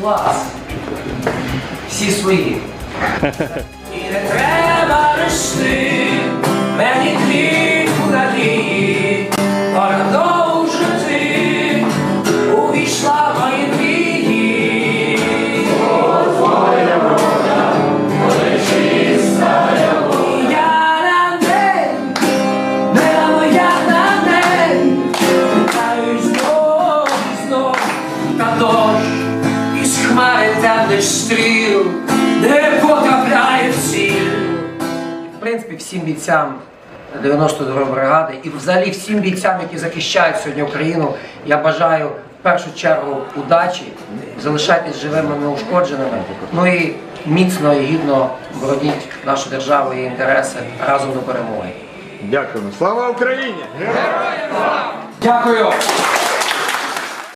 Клас. Всі свої. І не треба нести темних стріл не потрапляє в ціль. В принципі, всім бійцям 92-ї бригади і взагалі всім бійцям, які захищають сьогодні Україну, я бажаю в першу чергу удачі, залишайтесь живими, неушкодженими. Ну і міцно і гідно бороніть нашу державу і інтереси разом до перемоги. Дякуємо. Слава Україні! Героям! Дякую.